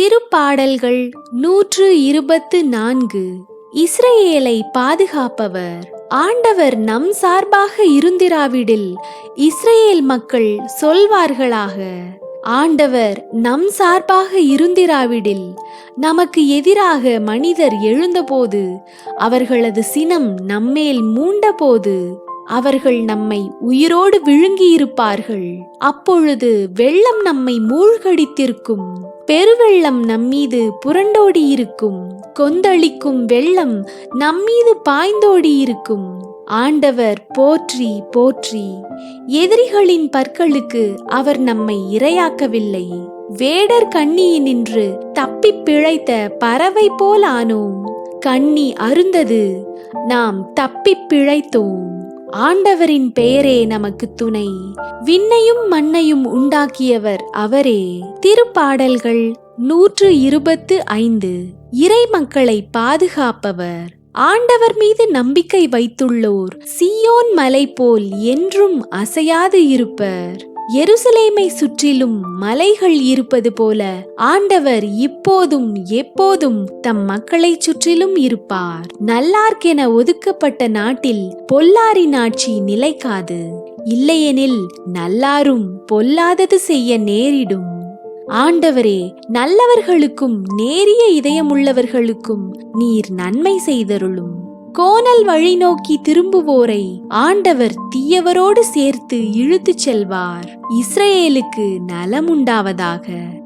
திருப்பாடல்கள் நூற்று இருபத்து நான்கு. இஸ்ரேலை பாதுகாப்பவர். ஆண்டவர் நம் சார்பாக இருந்திராவிடில் இஸ்ரேல் மக்கள் சொல்வார்களாக. ஆண்டவர் நம் சார்பாக இருந்திராவிடில் நமக்கு எதிராக மனிதர் எழுந்தபோது அவர்களது சினம் நம்மேல் மூண்டபோது அவர்கள் நம்மை உயிரோடு விழுங்கியிருப்பார்கள். அப்பொழுது வெள்ளம் நம்மை மூழ்கடித்திருக்கும். பெருவெள்ளம் நம்மீது புரண்டோடி இருக்கும் கொந்தளிக்கும் வெள்ளம் நம்மீது பாய்ந்தோடி இருக்கும் ஆண்டவர் போற்றி போற்றி. எதிரிகளின் பற்களுக்கு அவர் நம்மை இரையாக்கவில்லை. வேடர் கண்ணியினின்று தப்பிப் பிழைத்த பறவை போல் ஆனோம் கண்ணி அருந்தது நாம் தப்பிப் பிழைத்தோம். ஆண்டவரின் பெயரே நமக்கு துணை. விண்ணையும் மண்ணையும் உண்டாக்கியவர் அவரே. திருப்பாடல்கள் நூற்று இருபத்து ஐந்து. இறை மக்களை பாதுகாப்பவர். ஆண்டவர் மீது நம்பிக்கை வைத்துள்ளோர். சியோன் மலை போல் என்றும் அசையாது இருப்பர். எருசலேமை சுற்றிலும் மலைகள் இருப்பது போல ஆண்டவர் இப்போதும் எப்போதும் தம் மக்களை சுற்றிலும் இருப்பார். நல்லார்க்கென ஒதுக்கப்பட்ட நாட்டில் பொல்லாரின் ஆட்சி நிலைக்காது. இல்லையெனில் நல்லாரும் பொல்லாதது செய்ய நேரிடும். ஆண்டவரே நல்லவர்களுக்கும் நேரிய இதயமுள்ளவர்களுக்கும் நீர் நன்மை செய்தருளும். கோணல் வழி நோக்கி திரும்புவோரை ஆண்டவர் தீயவரோடு சேர்த்து இழுத்துச் செல்வார். இஸ்ரேலுக்கு நலமுண்டாவதாக.